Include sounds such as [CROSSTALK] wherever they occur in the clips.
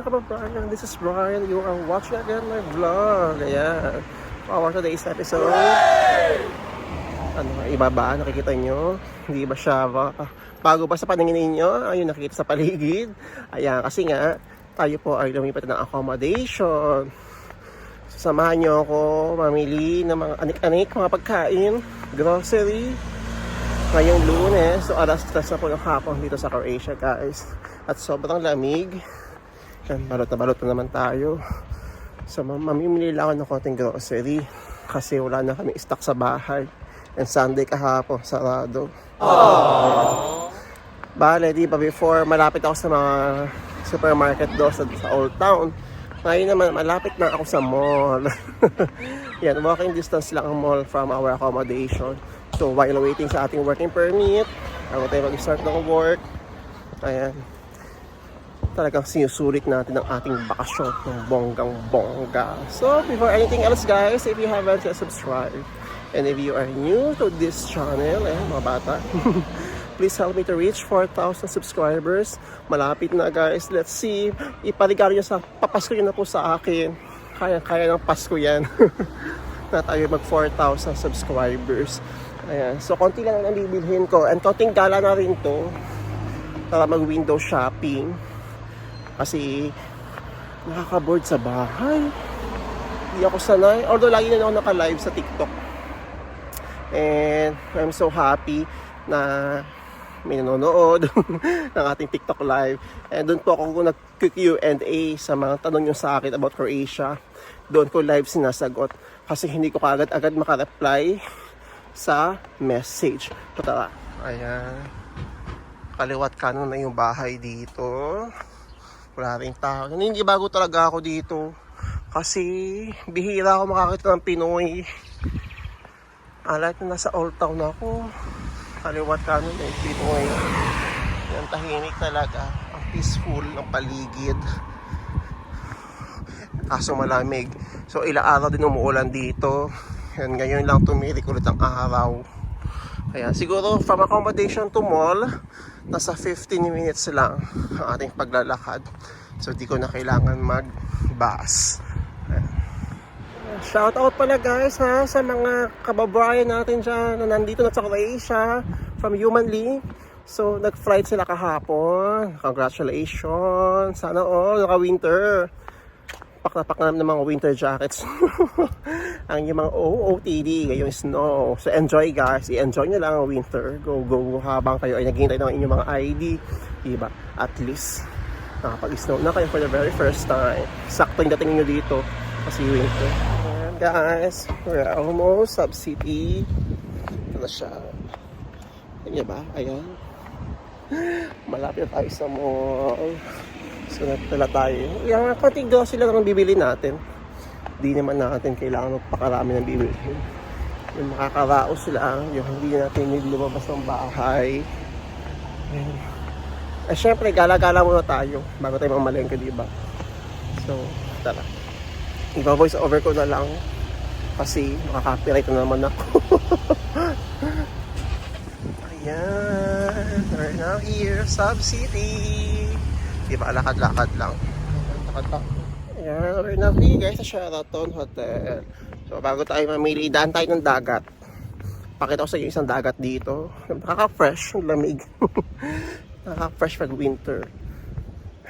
Mga kababayan, this is Brian. You are watching again my vlog. Ayan. For our today's episode. Ano, iba ba? Nakikita nyo? Hindi ba siya ba? Bago ba sa paningin ninyo? Ayun, nakikita sa paligid. Ayan, kasi nga, tayo po ay lumipat ng accommodation. Samahan nyo ako mamili ng mga anik-anik, mga pagkain, grocery, ngayong lunes, so alas 3 na po ng hapon dito sa Croatia guys. At sobrang lamig. Yan, balot na balot na naman tayo. So mam- mamimili lang ako ng konting grocery kasi wala na kami stock sa bahay. And Sunday kahapon, sarado. Bale, di ba before malapit ako sa mga supermarket do sa, sa Old Town. Ngayon naman, malapit na ako sa mall. [LAUGHS] Yan, walking distance lang ang mall from our accommodation. So, while waiting sa ating working permit, bago tayo mag-start ng work, ayan, talagang sinusulit natin ang ating bakasyon ng bonggang bongga. So, before anything else guys, if you haven't yet subscribed, and if you are new to this channel, eh, mga bata, [LAUGHS] please help me to reach 4,000 subscribers. Malapit na guys. Let's see. Ipaligaro nyo sa, papasko nyo na po sa akin. Kaya-kaya ng Pasko yan. [LAUGHS] na tayo mag 4,000 subscribers. Ayan. So, konti lang ang bibilhin ko. And konting gala na rin to para mag window shopping. Kasi nakaka-board sa bahay. Hindi ako sanay. Although lagi na ako naka-live sa TikTok. And I'm so happy na may nanonood [LAUGHS] ng ating TikTok live. And doon po ako nag-Q&A sa mga tanong nyo sa akin about Croatia. Doon ko live sinasagot. Kasi hindi ko kagad-agad makareply sa message. So tara. Ayan. Kaliwat kanan na yung bahay dito. Wala rin tao. Hindi bago talaga ako dito. Kasi bihira ako makakita ng Pinoy. Alat na nasa Old Town ako. Kaliwat kanan na yung Pinoy. Yan tahimik talaga. Ang peaceful ng paligid. Kaso malamig. So ilang araw din umuulan dito. Yan, ngayon lang tumirik ulit ang araw. Kaya siguro from accommodation to mall, nasa 15 minutes lang ang ating paglalakad. So di ko na kailangan mag-bus. Shout out pala guys ha sa mga kababayan natin dyan na nandito na sa Croatia from Humanly. So nag-flight sila kahapon. Congratulations. Sana all naka-winter. Pak na ng mga winter jackets. [LAUGHS] ang yung mga OOTD, ngayong snow. So enjoy guys. I-enjoy nyo lang ang winter. Go, go, habang kayo ay naghihintay ng inyong mga ID. Diba? At least nakapag-snow na kayo for the very first time. Sakto yung dating nyo dito kasi winter. Ayan guys, we're almost sub city. Ito na siya. Ayan ba? Ayan. [LAUGHS] Malapit tayo sa mall. So natala tayo. Yung konting grocery lang ang bibili natin. Di naman natin kailangan magpakarami ng bibili. Yung makakaraos lang, yung hindi natin need lumabas ng bahay. Ayan. Eh syempre, gala-gala muna tayo bago tayo mamalengke, di ba? So, tara. Iba-voice over ko na lang kasi makaka-copyright na naman ako. [LAUGHS] Ayan, we're now here, Sub City. Di ba, lakad-lakad lang. Lakad lang. Ayan, we're here guys sa Sheraton Hotel. So, bago tayo mamili, daan tayo ng dagat. Pakita ko sa inyo isang dagat dito. Nakaka-fresh, ang lamig. [LAUGHS] Nakaka-fresh pag winter.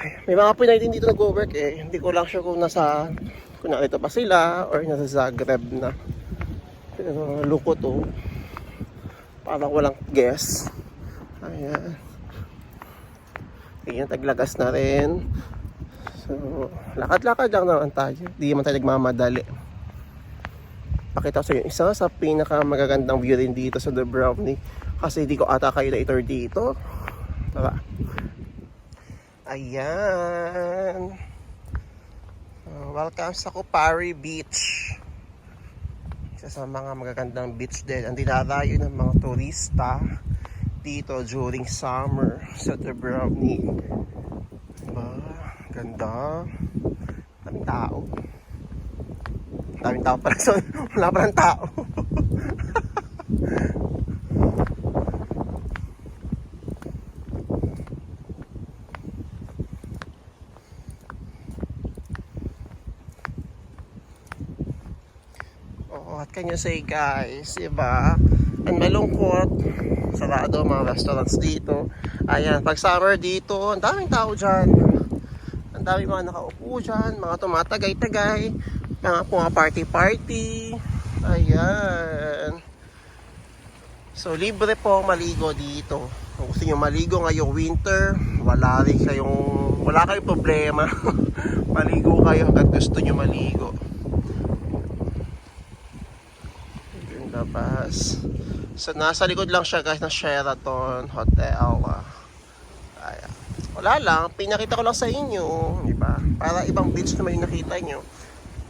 Ay, May mga Pinoy din dito nag-work eh. Hindi ko lang sure kung nasa, kung narito pa sila or nasa Zagreb na. Pero lukot oh. Parang walang guess. Ayan. Ayan, taglagas na rin. So, lakad-lakad lang naman tayo. Hindi naman tayo nagmamadali. Pakita ko sa inyo, isa sa pinaka magagandang view rin dito sa Dubrovnik. Kasi hindi ko ata kayo na-tour dito. Tara. Ayan. Welcome sa Kupari Beach. Isa sa mga magagandang beach din. Ang dinadayo ng mga turista dito during summer sa Dubrovnik. Diba? Ganda. Daming tao. Daming tao para sa [LAUGHS] wala pa ng tao. [LAUGHS] oh, what can you say guys? Diba? Ang malungkot. Sarado mga restaurants dito. Ayan, pag summer dito, ang daming tao dyan. Ang daming mga nakaupo dyan, mga tumatagay-tagay, mga pumaparte-party. Ayan. So, libre po maligo dito. Kung gusto nyo maligo ngayong winter, wala rin kayong, wala kayong problema. [LAUGHS] maligo kayo hanggat gusto nyo maligo. Yung labas. So, nasa likod lang siya guys ng Sheraton Hotel. Ayan. Wala lang, pinakita ko lang sa inyo, di ba? Para ibang beach naman yung nakita nyo.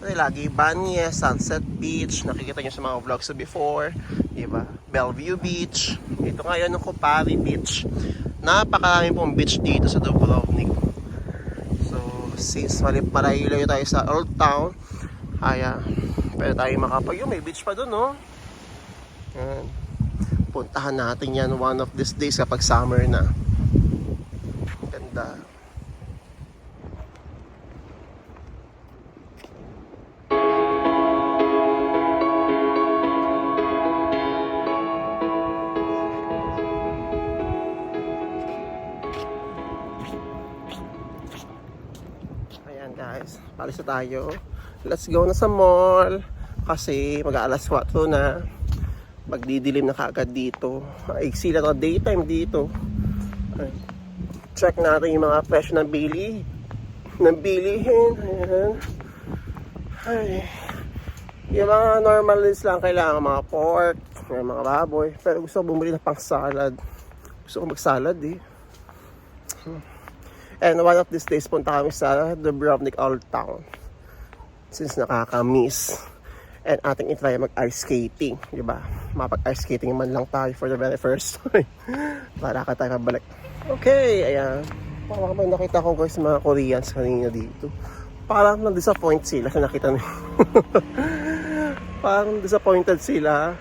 Kasi lagi Banya, Sunset Beach, nakikita nyo sa mga vlogs sa before, di ba? Bellevue Beach, ito ngayon ng Kupari Beach. Napakarami pong beach dito sa Dubrovnik. So, since malip malayo tayo sa Old Town, kaya pwede tayo makapag yung may beach pa doon, no? Yan. Puntahan natin yan one of these days kapag summer na. Ganda. Ayan guys, palis na tayo. Let's go na sa mall. Kasi mag-aalas 4 na. Magdidilim na kagad dito. Iksi lang ang daytime dito. Check natin yung mga presyo ng bili. Ng bilihin. Ayan. Ay. Yung mga normal list lang kailangan mga pork, yung mga baboy. Pero gusto ko bumili ng pang salad. Gusto ko mag-salad eh. And one of these days, punta kami sa Dubrovnik Old Town. Since nakaka-miss. And ating itry mag-ice skating. Di ba? Mapag-ice skating man lang tayo for the very first [LAUGHS] time. Para ka tayo mabalik. Okay, ayan. Parang may nakita ko guys mga Koreans kanina dito. Parang na-disappoint sila sa [LAUGHS] nakita nila. Parang disappointed sila.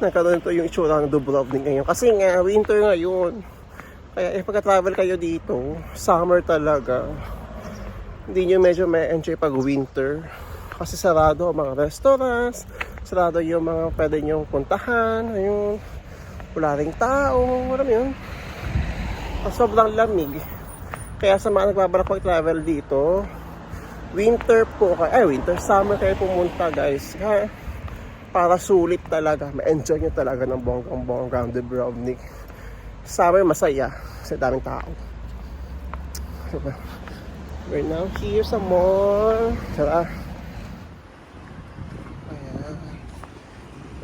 Nagkaroon ito yung itsura ng Dubrovnik ngayon. Kasi nga, winter ngayon. Kaya if pagka-travel kayo dito, summer talaga. Hindi nyo medyo may enjoy pag winter. Kasi sarado ang mga restaurants, sarado yung mga pwede nyo puntahan, ayun. Wala ring tao, alam yun. At sobrang lamig. Kaya sa mga nagbabalak travel dito, winter po kayo, ay winter, summer kayo pumunta guys. Kaya para sulit talaga, ma-enjoy nyo talaga ng bonggang-bongga ang Dubrovnik summer masaya kasi daming tao. Diba? We're now here sa mall. Tara.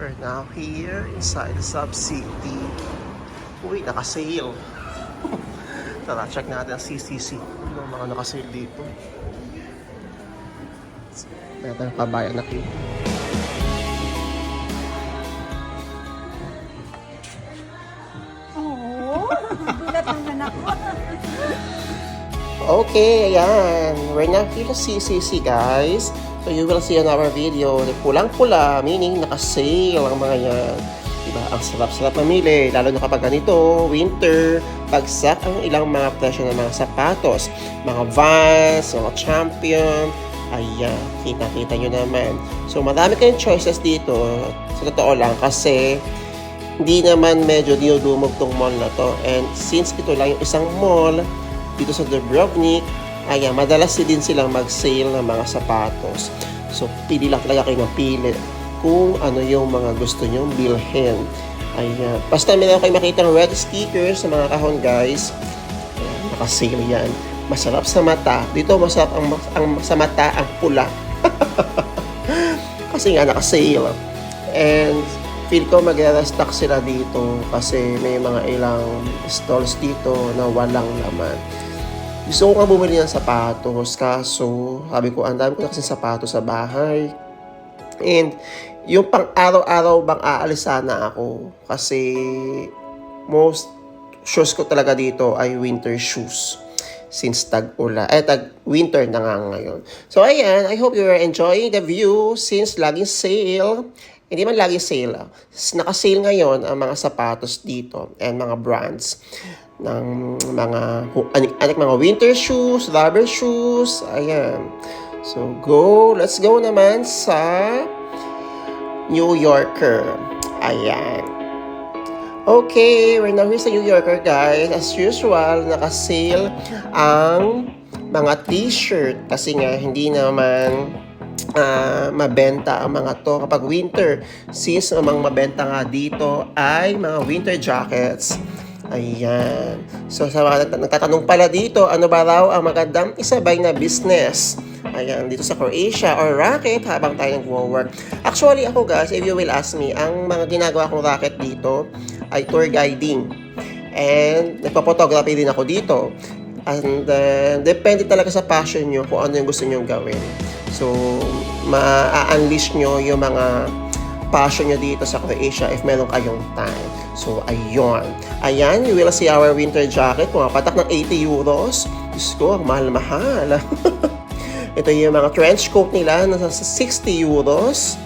We're now here inside the sub-city. Uy, naka-sale. [LAUGHS] Tara, check natin ang CCC. Ano mga naka-sale dito? Meron ng kabayan na naman ako. [LAUGHS] Okay, ayan. We're now here sa CCC, guys. So, you will see our video, pulang-pula, meaning naka-sale ang mga yan. Diba? Ang sarap-sarap mamili, lalo na kapag ganito, winter, bagsak ang ilang mga presyo ng mga sapatos. Mga Vans, mga Champion, ayan, kita-kita nyo naman. So, marami kayong choices dito, sa totoo lang, kasi hindi naman medyo dinudumog tong mall na to. And since ito lang yung isang mall, dito sa Dubrovnik, ayan, madalas din silang mag-sale ng mga sapatos. So, pili lang talaga kayo ng kung ano yung mga gusto nyong bilhin. Ayan. Basta meron kayo makita ng red stickers sa mga kahon, guys. Ayan, naka-sale yan. Masarap sa mata. Dito, masarap ang, ang sa mata ang pula. [LAUGHS] kasi nga, naka-sale. And, feel ko mag-restock sila dito kasi may mga ilang stalls dito na walang laman. Gusto ko nga bumili ng sapatos kaso sabi ko ang dami ko na kasi sapatos sa bahay. And yung pang araw-araw bang aalis sana ako kasi most shoes ko talaga dito ay winter shoes since tag-ula, eh tag-winter na nga ngayon. So ayan, I hope you are enjoying the view since laging sale. Hindi man laging sale. ah. Naka-sale ngayon ang mga sapatos dito and mga brands ng mga anik, mga winter shoes, rubber shoes, ayan. So go, let's go naman sa New Yorker. Ayan. Okay, we're now here sa New Yorker guys. As usual, naka-sale ang mga t-shirt kasi nga hindi naman ah, mabenta ang mga to kapag winter. Since amang mabenta nga dito ay mga winter jackets. Ayan. So sa mga nagtat- nagtatanong pala dito, ano ba raw ang magandang isabay na business? Ayan, dito sa Croatia or racket habang tayo nag-work. Actually ako guys, if you will ask me, ang mga ginagawa kong racket dito ay tour guiding. And nagpa-photography din ako dito. And uh, depende talaga sa passion nyo kung ano yung gusto nyo gawin. So, ma-unleash nyo yung mga passion nyo dito sa Croatia if meron kayong time. So, ayun. Ayan, you will see our winter jacket. Mga patak ng 80 euros. Diyos ko, ang mahal-mahal. [LAUGHS] Ito yung mga trench coat nila nasa 60 euros.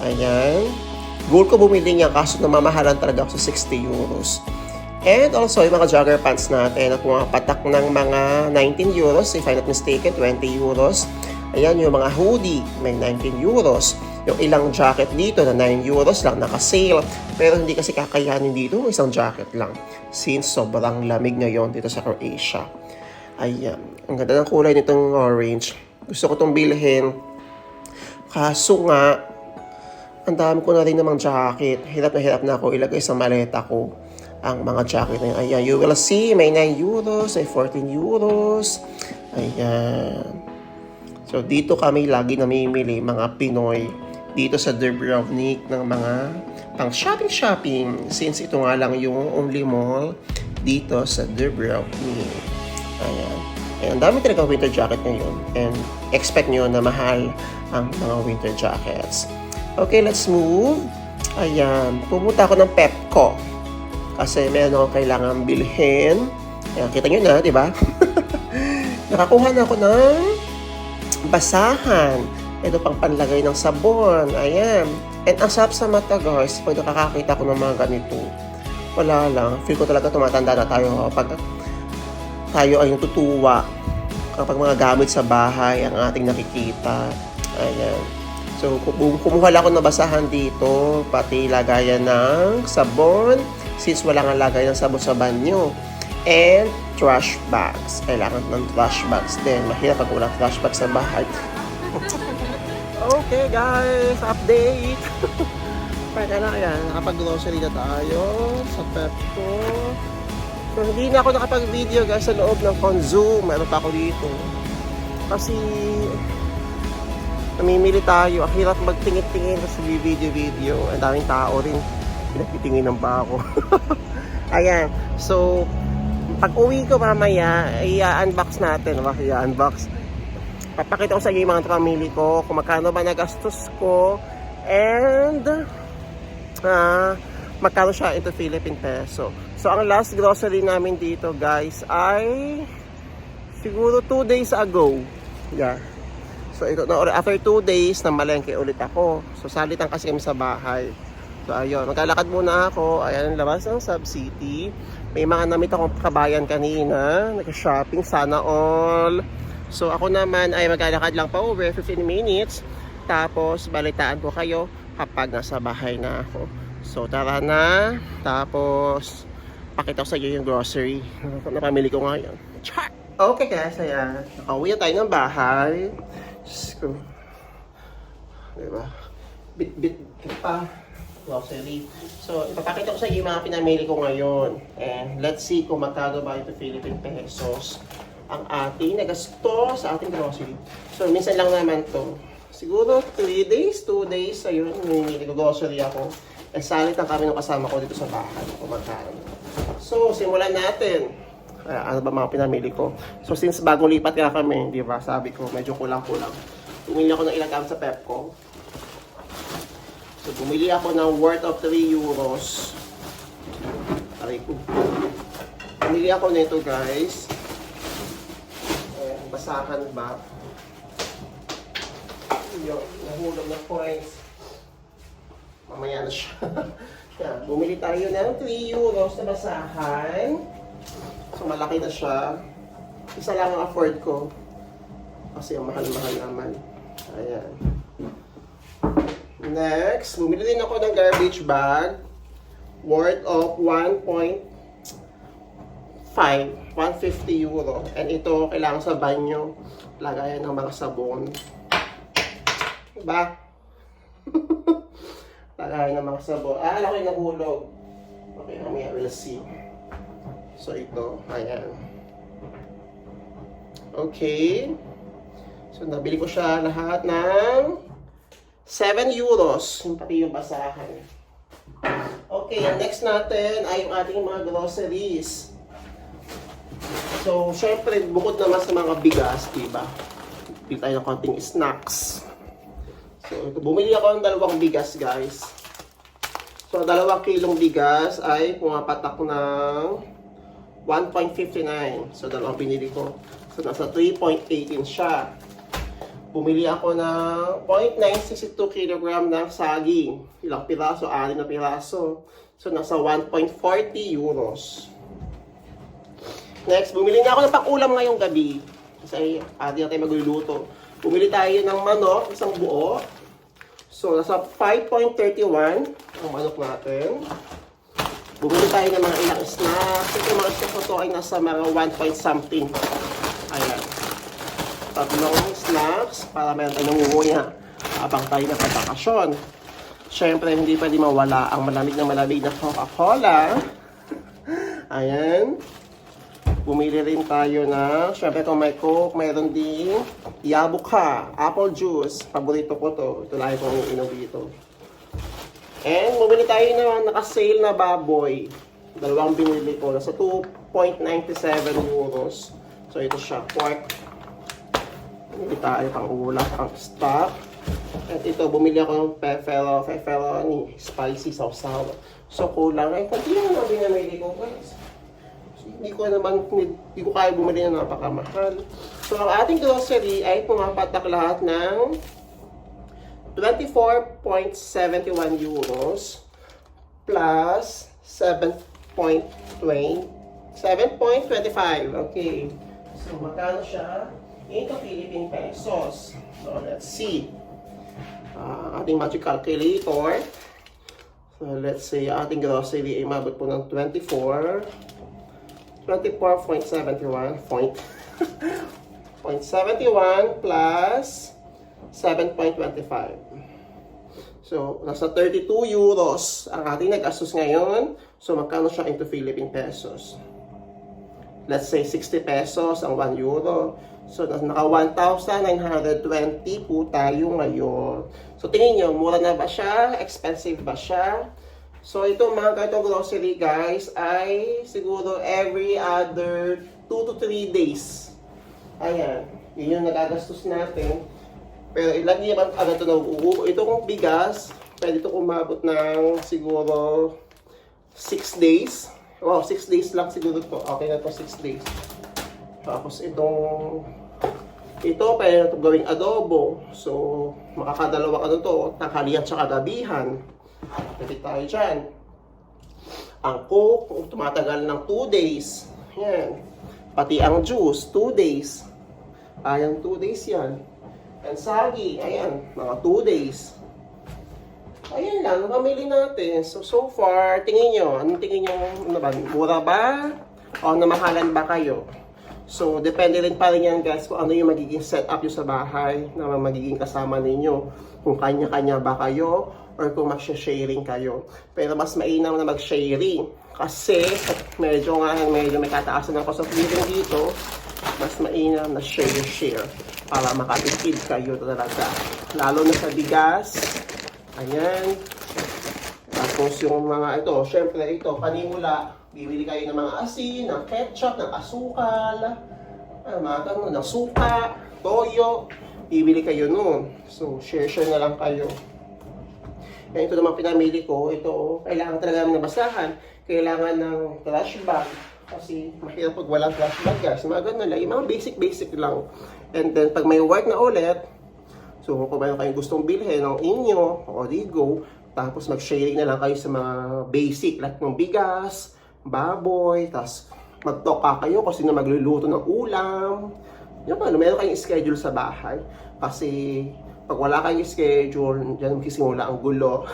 Ayan. Goal ko bumili niya kaso namamahalan talaga ako sa 60 euros. And also, yung mga jogger pants natin at mga patak ng mga 19 euros, if I'm not mistaken, 20 euros. Ayan, yung mga hoodie, may 19 euros. Yung ilang jacket dito na 9 euros lang, naka-sale. Pero hindi kasi kakayanin dito, isang jacket lang. Since sobrang lamig ngayon dito sa Croatia. Ayan, ang ganda ng kulay nitong orange. Gusto ko itong bilhin. Kaso nga, ang dami ko na rin namang jacket. Hirap na hirap na ako ilagay sa maleta ko ang mga jacket na yun. Ayan, you will see, may 9 euros, may 14 euros. Ayan. So, dito kami lagi namimili, mga Pinoy, dito sa Dubrovnik ng mga pang shopping-shopping. Since ito nga lang yung only mall dito sa Dubrovnik. Ayan. Ayan, ang dami talaga winter jacket ngayon. And expect nyo na mahal ang mga winter jackets. Okay, let's move. Ayan, pumunta ako ng Pepco. Kasi meron akong kailangan bilhin. Ayan, kita nyo na, di ba? [LAUGHS] Nakakuha na ako ng basahan. Ito pang panlagay ng sabon. Ayan. And ang sarap sa mata, guys, pag nakakakita ko ng mga ganito. Wala lang. Feel ko talaga tumatanda na tayo kapag tayo ay natutuwa. Kapag mga gamit sa bahay ang ating nakikita. Ayan. So, kum- kumuha lang ako ng basahan dito, pati lagayan ng sabon, since wala nga lagayan ng sabon sa banyo. And trash bags. Kailangan ng trash bags din. Mahirap pag walang trash bags sa bahay. [LAUGHS] okay guys, update! Pwede na yan, nakapag-grocery na tayo sa Pepco. So, hindi na ako nakapag-video guys sa loob ng Consume. Meron pa ako dito. Kasi namimili tayo. Ang hirap magtingin-tingin sa video-video. Ang daming tao rin. Pinagtitinginan pa ako. [LAUGHS] Ayan. So, pag uwi ko mamaya, i-unbox natin. I-unbox. Papakita ko sa inyo yung mga pamili ko, kung magkano ba nagastos ko, and ah magkano siya into Philippine peso. So, ang last grocery namin dito, guys, ay siguro 2 days ago. Yeah. So, ito, na, after 2 days, na malengke ulit ako. So, salitan kasi kami sa bahay. So, ayun. Maglalakad muna ako. Ayan, labas ng Sub City. May mga namit akong kabayan kanina. Nag-shopping. Sana all. So, ako naman ay maglalakad lang pa over 15 minutes. Tapos, balitaan ko kayo kapag nasa bahay na ako. So, tara na. Tapos, pakita ko sa iyo yung grocery na pamili ko ngayon. Char! Okay guys, ayan. Nakauwi na tayo ng bahay. Diyos. Diba? Bit-bit pa. Grocery. So, ipapakita ko sa yung mga pinamili ko ngayon. And let's see kung magkano ba ito Philippine pesos ang ating nagasto sa ating grocery. So, minsan lang naman to. Siguro 3 days, 2 days, ayun, namimili ko grocery ako. Eh, salit ang kami ng kasama ko dito sa bahay kung magkano. So, simulan natin. Ah, ano ba mga pinamili ko? So, since bagong lipat nga kami, di ba, sabi ko, medyo kulang-kulang. Bumili ako ng ilang gamit sa Pepco. So, bumili ako ng worth of 3 euros. Aray ko. Bumili ako nito, guys. Ayan, basahan ba? Yung nahulog na coins. Mamaya na siya. [LAUGHS] Yan, bumili tayo ng 3 euros na basahan. So, malaki na siya. Isa lang ang afford ko. Kasi ang mahal-mahal naman. Ayan. Next, bumili din ako ng garbage bag worth of 1.5 150 euro. And ito, kailangan sa banyo, lagayan ng mga sabon. Diba? [LAUGHS] lagayan ng mga sabon. Ah, laki ng hulog. Okay, mamaya we'll see. So, ito, ayan. Okay. So, nabili ko siya lahat ng 7 euros. Yung pati yung basahan. Okay, next natin ay yung ating mga groceries. So, syempre, bukod naman sa mga bigas, diba? Bili tayo ng konting snacks. So, ito, bumili ako ng dalawang bigas, guys. So, dalawang kilong bigas ay pumapatak ng 1.59. So, dalawang binili ko. So, nasa 3.18 siya. Bumili ako ng 0.962 kg ng saging. Ilang piraso? Anim na piraso. So, nasa 1.40 euros. Next, bumili na ako ng pakulam ngayong gabi. Kasi ati na tayo magluluto. Bumili tayo ng manok, isang buo. So, nasa 5.31 ang manok natin. Bumili tayo ng mga ilang snacks. Ito mga snacks na to ay nasa mga 1 point something. Tatlong snacks para meron tayong nangunguya habang tayo nakabakasyon. Siyempre, hindi pwede mawala ang malamig na malamig na Coca-Cola. Ayan. Bumili rin tayo na, syempre kung may Coke, mayroon din Yabuka, apple juice. Paborito ko to. Ito lagi kong iinom dito. And bumili tayo na naka-sale na baboy. Dalawang binili ko. Nasa 2.97 euros. So ito siya, pork. Bumili tayo pang ulam, pang stock. At ito, bumili ako ng pepero, pepperoni, spicy sausaw. So kulang. Ay, konti lang na binamili ko guys. Hindi ko naman, hindi ko kaya bumili na napakamahal. So, ang ating grocery ay pumapatak lahat ng 24.71 euros plus 7.20 7.25. Okay. So, magkano siya? Into Philippine pesos. So, let's see. Ah, ating magic calculator. So, let's say, ating grocery ay mabot po ng 24 24.71 point 0.71 [LAUGHS] plus 7.25. So, nasa 32 euros ang ating nag-astos ngayon. So, magkano siya into Philippine pesos? Let's say 60 pesos ang 1 euro. So, naka 1,920 po tayo ngayon. So, tingin nyo, mura na ba siya? Expensive ba siya? So, ito mga ganitong grocery guys ay siguro every other 2 to 3 days. Ayan. Yun yung nagagastos natin. Pero ilan niya naman agad ito nauubo. Itong bigas, pwede ito umabot ng siguro 6 days. Wow, 6 days lang siguro to. Okay na to 6 days. Tapos itong ito, pwede na ito gawing adobo. So, makakadalawa ka na to. Tanghalian tsaka gabihan. Lapit tayo dyan. Ang coke, tumatagal ng 2 days. Yan. Pati ang juice, 2 days. Ayan, 2 days yan. And sagi, ayan, mga 2 days. Ayan lang, namamili natin. So, so far, tingin nyo, anong tingin nyo, ano ba, mura ba? O namahalan ba kayo? So, depende rin pa rin yan guys kung ano yung magiging setup nyo sa bahay na magiging kasama ninyo. Kung kanya-kanya ba kayo or kung mag-sharing kayo. Pero mas mainam na mag-sharing kasi medyo nga medyo may kataasan ng cost of living dito. Mas mainam na share-share para makatipid kayo talaga. Lalo na sa bigas. Ayan. Tapos yung mga ito, syempre ito, panimula, bibili kayo ng mga asin, ng ketchup, ng asukal, ah, mga ganun, ng suka, toyo, bibili kayo nun. So, share-share na lang kayo. Yan ito naman pinamili ko, ito, kailangan talaga ng basahan, kailangan ng trash bag, kasi mahirap pag walang trash bag guys, mga ganun lang, yung mga basic-basic lang. And then, pag may work na ulit, So, kung meron kayong gustong bilhin ng inyo, o di go, tapos mag-sharing na lang kayo sa mga basic, like ng bigas, baboy, tapos mag-talk ka kayo kung sino magluluto ng ulam. Yung ano, meron kayong schedule sa bahay. Kasi pag wala kayong schedule, dyan magsisimula ang gulo.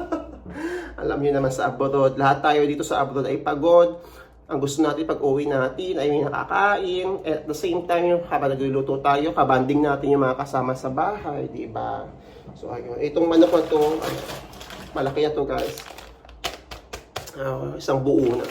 [LAUGHS] Alam niyo naman sa abroad, lahat tayo dito sa abroad ay pagod. Ang gusto natin pag uwi natin ay may nakakain. At the same time, habang nagluluto tayo, kabanding natin yung mga kasama sa bahay, di ba? So, ayun. Itong manok na to, malaki na to guys. Ah, isang buo na.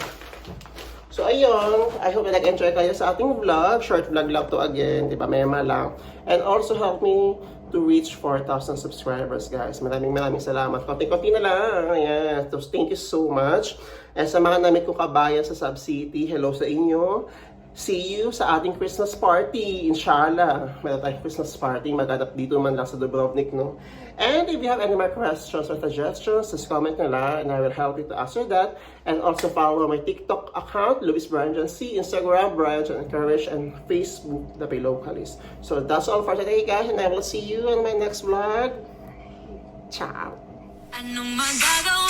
So, ayun. I hope na nag-enjoy kayo sa ating vlog. Short vlog lang to again. Di ba? Mema lang. And also help me to reach 4,000 subscribers, guys. Maraming maraming salamat. Konti-konti na lang. Ayan. So, thank you so much. And sa mga namit ko kabayan sa Sub City, hello sa inyo. See you sa ating Christmas party, inshallah. Meron tayong Christmas party, maganap dito man lang sa Dubrovnik, no? And if you have any more questions or suggestions, just comment na lang and I will help you to answer that. And also follow my TikTok account, Luis Brandon C, Instagram, Brandon Encourage, and Facebook, The Localist. So that's all for today, guys, and I will see you in my next vlog. Ciao! Anong magagawa